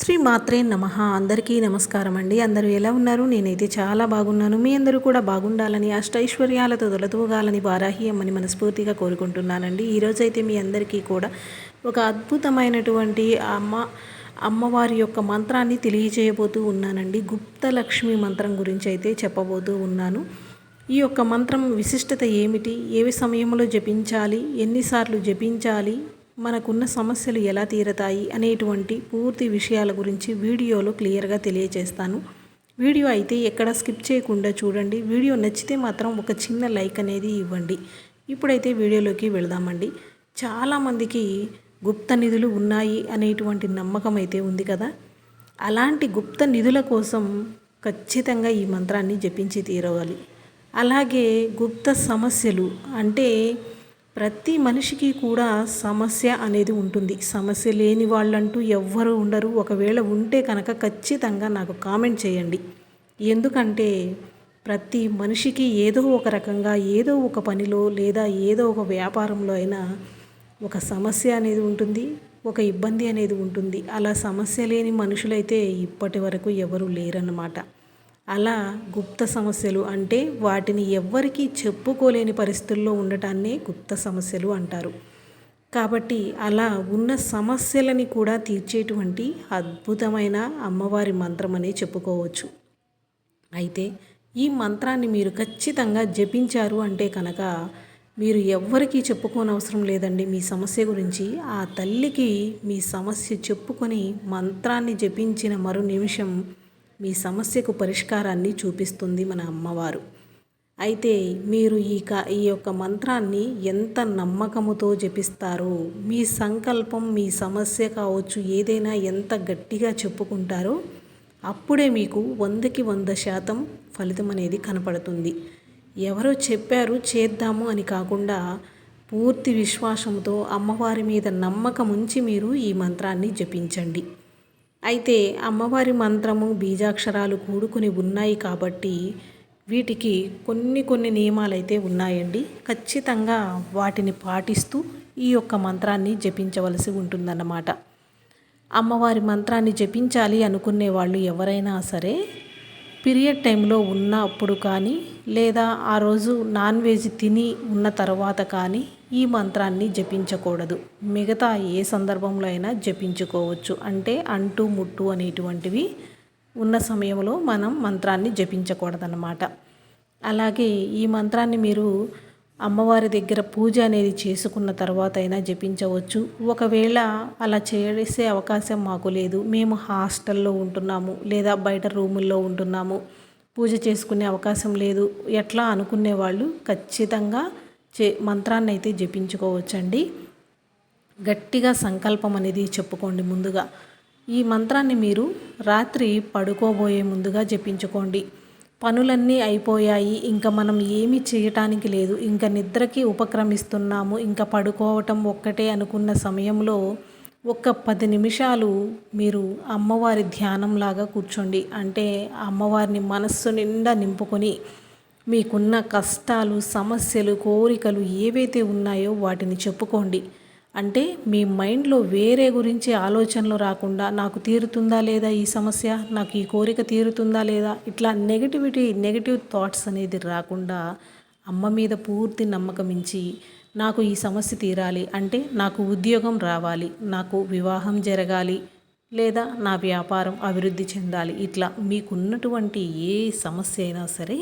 శ్రీ మాత్రే నమ. అందరికీ నమస్కారం అండి. అందరూ ఎలా ఉన్నారు? నేనైతే చాలా బాగున్నాను. మీ అందరూ కూడా బాగుండాలని అష్టైశ్వర్యాలతో తొలతూగాలని వారాహి అమ్మని మనస్ఫూర్తిగా కోరుకుంటున్నానండి. ఈరోజైతే మీ అందరికీ కూడా ఒక అద్భుతమైనటువంటి అమ్మ అమ్మవారి యొక్క మంత్రాన్ని తెలియజేయబోతూ ఉన్నానండి. గుప్త లక్ష్మి మంత్రం గురించి అయితే చెప్పబోతూ ఉన్నాను. ఈ యొక్క మంత్రం విశిష్టత ఏమిటి? ఏ సమయంలో జపించాలి? ఎన్నిసార్లు జపించాలి? మనకున్న సమస్యలు ఎలా తీరతాయి అనేటువంటి పూర్తి విషయాల గురించి వీడియోలో క్లియర్గా తెలియజేస్తాను వీడియో అయితే ఎక్కడ స్కిప్ చేయకుండా చూడండి. వీడియో నచ్చితే మాత్రం ఒక చిన్న లైక్ అనేది ఇవ్వండి. ఇప్పుడైతే వీడియోలోకి వెళదామండి. చాలామందికి గుప్త నిధులు ఉన్నాయి అనేటువంటి నమ్మకం అయితే ఉంది కదా. అలాంటి గుప్త నిధుల కోసం ఖచ్చితంగా ఈ మంత్రాన్ని జపించి తీరవాలి. అలాగే గుప్త సమస్యలు అంటే ప్రతి మనిషికి కూడా సమస్య అనేది ఉంటుంది. సమస్య లేని వాళ్ళంటూ ఎవ్వరూ ఉండరు. ఒకవేళ ఉంటే కనుక ఖచ్చితంగా నాకు కామెంట్ చేయండి. ఎందుకంటే ప్రతి మనిషికి ఏదో ఒక రకంగా ఏదో ఒక పనిలో లేదా ఏదో ఒక వ్యాపారంలో అయినా ఒక సమస్య అనేది ఉంటుంది ఒక ఇబ్బంది అనేది ఉంటుంది. అలా సమస్య లేని మనుషులైతే ఇప్పటి వరకు ఎవరు లేరన్నమాట. అలా గుప్త సమస్యలు అంటే వాటిని ఎవ్వరికీ చెప్పుకోలేని పరిస్థితుల్లో ఉండటాన్నే గుప్త సమస్యలు అంటారు. కాబట్టి అలా ఉన్న సమస్యలని కూడా తీర్చేటువంటి అద్భుతమైన అమ్మవారి మంత్రం అనే చెప్పుకోవచ్చు. అయితే ఈ మంత్రాన్ని మీరు ఖచ్చితంగా జపించారు అంటే కనుక మీరు ఎవ్వరికీ చెప్పుకోనవసరం లేదండి మీ సమస్య గురించి. ఆ తల్లికి మీ సమస్య చెప్పుకొని మంత్రాన్ని జపించిన మరో నిమిషం మీ సమస్యకు పరిష్కారాన్ని చూపిస్తుంది మన అమ్మవారు. అయితే మీరు ఈ క ఈ యొక్క మంత్రాన్ని ఎంత నమ్మకముతో జపిస్తారో మీ సంకల్పం మీ సమస్య కావచ్చు ఏదైనా ఎంత గట్టిగా చెప్పుకుంటారో అప్పుడే మీకు వందకి వంద శాతం ఫలితం అనేది కనపడుతుంది. ఎవరో చెప్పారు చేద్దాము అని కాకుండా పూర్తి విశ్వాసంతో అమ్మవారి మీద నమ్మకం ఉంచి మీరు ఈ మంత్రాన్ని జపించండి. అయితే అమ్మవారి మంత్రము బీజాక్షరాలు కూడుకుని ఉన్నాయి కాబట్టి వీటికి కొన్ని కొన్ని నియమాలు అయితే ఉన్నాయండి. ఖచ్చితంగా వాటిని పాటిస్తూ ఈ యొక్క మంత్రాన్ని జపించవలసి ఉంటుందన్నమాట. అమ్మవారి మంత్రాన్ని జపించాలి అనుకునే వాళ్ళు ఎవరైనా సరే పీరియడ్ టైంలో ఉన్నప్పుడు కానీ లేదా ఆ రోజు నాన్ వెజ్ తిని ఉన్న తర్వాత కానీ ఈ మంత్రాన్ని జపించకూడదు. మిగతా ఏ సందర్భంలో అయినా జపించుకోవచ్చు. అంటే అంటు ముట్టు అనేటువంటివి ఉన్న సమయంలో మనం మంత్రాన్ని జపించకూడదన్నమాట. అలాగే ఈ మంత్రాన్ని మీరు అమ్మవారి దగ్గర పూజ అనేది చేసుకున్న తర్వాత అయినా జపించవచ్చు. ఒకవేళ అలా చేసే అవకాశం మాకు లేదు. మేము హాస్టల్లో ఉంటున్నాము లేదా బయట రూముల్లో ఉంటున్నాము. పూజ చేసుకునే అవకాశం లేదు. ఎట్లా అనుకునే వాళ్ళు ఖచ్చితంగా చే మంత్రాన్ని అయితే జపించుకోవచ్చండి. గట్టిగా సంకల్పం అనేది చెప్పుకోండి ముందుగా. ఈ మంత్రాన్ని మీరు రాత్రి పడుకోబోయే ముందుగా జపించుకోండి. పనులన్నీ అయిపోయాయి ఇంకా మనం ఏమి చేయటానికి లేదు. ఇంకా నిద్రకి ఉపక్రమిస్తున్నాము ఇంకా పడుకోవటం ఒక్కటే అనుకున్న సమయంలో ఒక్క పది నిమిషాలు మీరు అమ్మవారి ధ్యానంలాగా కూర్చోండి. అంటే అమ్మవారిని మనస్సు నిండా నింపుకొని మీకున్న కష్టాలు సమస్యలు కోరికలు ఏవైతే ఉన్నాయో వాటిని చెప్పుకోండి. అంటే మీ మైండ్లో వేరే గురించి ఆలోచనలు రాకుండా నాకు తీరుతుందా లేదా ఈ సమస్య? నాకు ఈ కోరిక తీరుతుందా లేదా? ఇట్లా నెగిటివిటీ నెగిటివ్ థాట్స్ అనేది రాకుండా అమ్మ మీద పూర్తి నమ్మకం ఇచ్చి నాకు ఈ సమస్య తీరాలి. అంటే నాకు ఉద్యోగం రావాలి నాకు వివాహం జరగాలి లేదా నా వ్యాపారం అభివృద్ధి చెందాలి. ఇట్లా మీకున్నటువంటి ఏ సమస్య అయినా సరే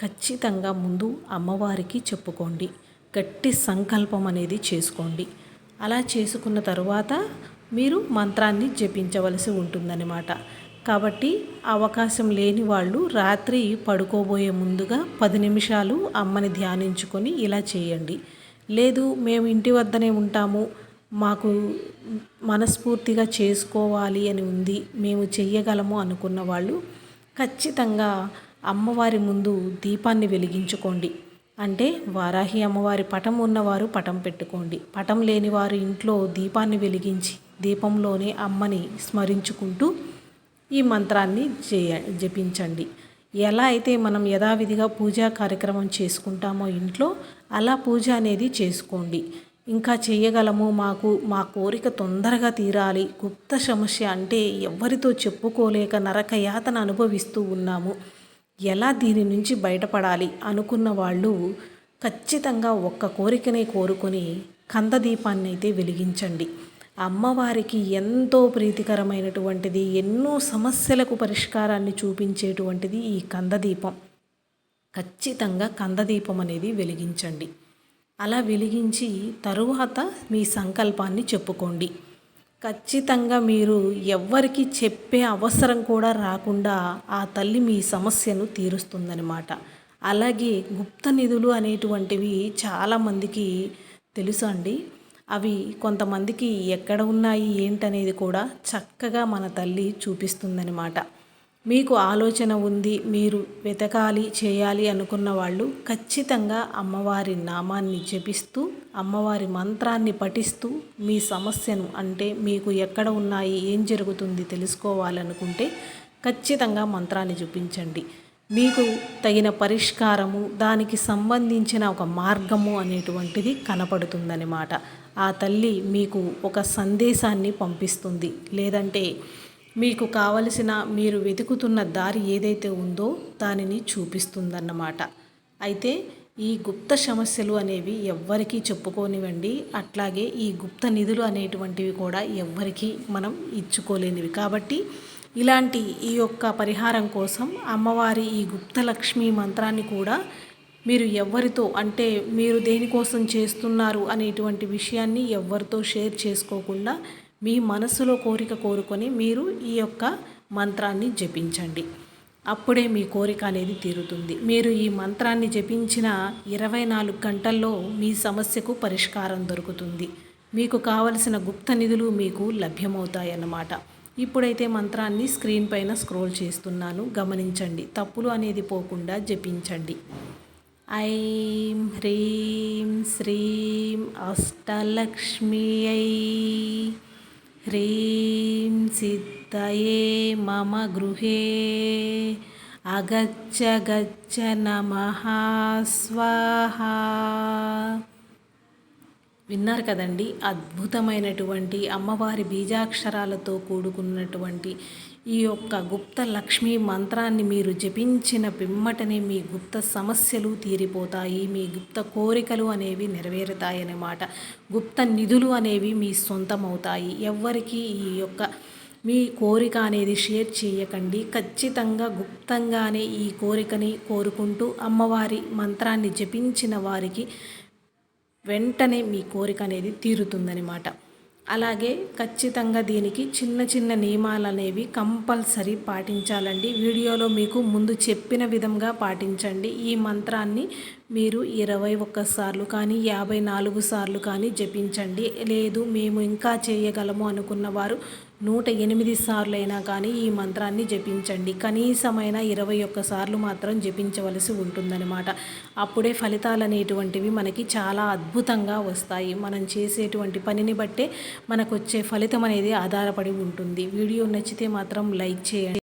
ఖచ్చితంగా ముందు అమ్మవారికి చెప్పుకోండి. గట్టి సంకల్పం అనేది చేసుకోండి. అలా చేసుకున్న తరువాత మీరు మంత్రాన్ని జపించవలసి ఉంటుందన్నమాట. కాబట్టి అవకాశం లేని వాళ్ళు రాత్రి పడుకోబోయే ముందుగా పది నిమిషాలు అమ్మని ధ్యానించుకొని ఇలా చేయండి. లేదు మేము ఇంటి వద్దనే ఉంటాము. మాకు మనస్ఫూర్తిగా చేసుకోవాలి అని ఉంది. మేము చెయ్యగలము అనుకున్న వాళ్ళు ఖచ్చితంగా అమ్మవారి ముందు దీపాన్ని వెలిగించుకోండి. అంటే వారాహి అమ్మవారి పటం ఉన్నవారు పటం పెట్టుకోండి. పటం లేని వారు ఇంట్లో దీపాన్ని వెలిగించి దీపంలోనే అమ్మని స్మరించుకుంటూ ఈ మంత్రాన్ని చేయ జపించండి. ఎలా అయితే మనం యథావిధిగా పూజా కార్యక్రమం చేసుకుంటామో ఇంట్లో అలా పూజ అనేది చేసుకోండి. ఇంకా చేయగలము మాకు మా కోరిక తొందరగా తీరాలి. గుప్త సమస్య అంటే ఎవరితో చెప్పుకోలేక నరకయాతన అనుభవిస్తూ ఉన్నాము. ఎలా దీని నుంచి బయటపడాలి అనుకున్న వాళ్ళు ఖచ్చితంగా ఒక్క కోరికనే కోరుకొని కందదీపాన్ని అయితే వెలిగించండి. అమ్మవారికి ఎంతో ప్రీతికరమైనటువంటిది ఎన్నో సమస్యలకు పరిష్కారాన్ని చూపించేటువంటిది ఈ కందదీపం. ఖచ్చితంగా కందదీపం అనేది వెలిగించండి. అలా వెలిగించి తరువాత మీ సంకల్పాన్ని చెప్పుకోండి. ఖచ్చితంగా మీరు ఎవ్వరికి చెప్పే అవసరం కూడా రాకుండా ఆ తల్లి మీ సమస్యను తీరుస్తుందనమాట అలాగే గుప్త నిధులు అనేటువంటివి చాలామందికి తెలుసు అండి? అవి కొంతమందికి ఎక్కడ ఉన్నాయి ఏంటనేది కూడా చక్కగా మన తల్లి చూపిస్తుందనమాట మీకు ఆలోచన ఉంది మీరు వెతకాలి చేయాలి అనుకున్న వాళ్ళు ఖచ్చితంగా అమ్మవారి నామాన్ని జపిస్తూ అమ్మవారి మంత్రాన్ని పఠిస్తూ మీ సమస్యను అంటే మీకు ఎక్కడ ఉన్నాయి ఏం జరుగుతుంది తెలుసుకోవాలనుకుంటే ఖచ్చితంగా మంత్రాన్ని చూపించండి మీకు తగిన పరిష్కారము దానికి సంబంధించిన ఒక మార్గము అనేటువంటిది కనపడుతుందన్నమాట. ఆ తల్లి మీకు ఒక సందేశాన్ని పంపిస్తుంది. లేదంటే మీకు కావలసిన మీరు వెతుకుతున్న దారి ఏదైతే ఉందో దానిని చూపిస్తుందన్నమాట. అయితే ఈ గుప్త సమస్యలు అనేవి ఎవ్వరికీ చెప్పుకోనివ్వండి. అట్లాగే ఈ గుప్త నిధులు అనేటువంటివి కూడా ఎవ్వరికీ మనం ఇచ్చుకోలేనివి. కాబట్టి ఇలాంటి ఈ యొక్క పరిహారం కోసం అమ్మవారి ఈ గుప్త లక్ష్మి మంత్రాన్ని కూడా మీరు ఎవరితో అంటే మీరు దేనికోసం చేస్తున్నారు అనేటువంటి విషయాన్ని ఎవరితో షేర్ చేసుకోకుండా మీ మనసులో కోరిక కోరుకొని మీరు ఈ యొక్క మంత్రాన్ని జపించండి. అప్పుడే మీ కోరిక అనేది తీరుతుంది. మీరు ఈ మంత్రాన్ని జపించిన ఇరవై నాలుగు గంటల్లో మీ సమస్యకు పరిష్కారం దొరుకుతుంది. మీకు కావలసిన గుప్త నిధులు మీకు లభ్యమవుతాయన్నమాట. ఇప్పుడైతే మంత్రాన్ని స్క్రీన్ పైన స్క్రోల్ చేస్తున్నాను. గమనించండి. తప్పులు అనేది పోకుండా జపించండి. ఐం హ్రీం శ్రీం అష్టలక్ష్మి ఐ హ్రీం సిద్ధయే మమ గృహే. అగచ్చ గచ్చ విన్నారు కదండి అద్భుతమైనటువంటి అమ్మవారి బీజాక్షరాలతో కూడుకున్నటువంటి ఈ యొక్క గుప్త లక్ష్మీ మంత్రాన్ని మీరు జపించిన పిమ్మటనే మీ గుప్త సమస్యలు తీరిపోతాయి మీ గుప్త కోరికలు అనేవి నెరవేరుతాయన్నమాట. గుప్త నిధులు అనేవి మీ సొంతమవుతాయి. ఎవ్వరికీ ఈ యొక్క మీ కోరిక అనేది షేర్ చేయకండి. ఖచ్చితంగా గుప్తంగానే ఈ కోరికని కోరుకుంటూ అమ్మవారి మంత్రాన్ని జపించిన వారికి వెంటనే మీ కోరిక అనేది తీరుతుందనమాట అలాగే ఖచ్చితంగా దీనికి చిన్న చిన్న నియమాలు అనేవి కంపల్సరీ పాటించాలండి. వీడియోలో మీకు ముందు చెప్పిన విధంగా పాటించండి. ఈ మంత్రాన్ని మీరు ఇరవై ఒక్కసార్లు కానీ యాభై నాలుగు సార్లు కానీ జపించండి. లేదు మేము ఇంకా చేయగలము అనుకున్న వారు నూట ఎనిమిది సార్లు అయినా కానీ ఈ మంత్రాన్ని జపించండి. కనీసమైన ఇరవై ఒక్కసార్లు మాత్రం జపించవలసి ఉంటుందన్నమాట. అప్పుడే ఫలితాలు అనేటువంటివి మనకి చాలా అద్భుతంగా వస్తాయి. మనం చేసేటువంటి పనిని బట్టే మనకు వచ్చే ఫలితం అనేది ఆధారపడి ఉంటుంది. వీడియో నచ్చితే మాత్రం లైక్ చేయండి.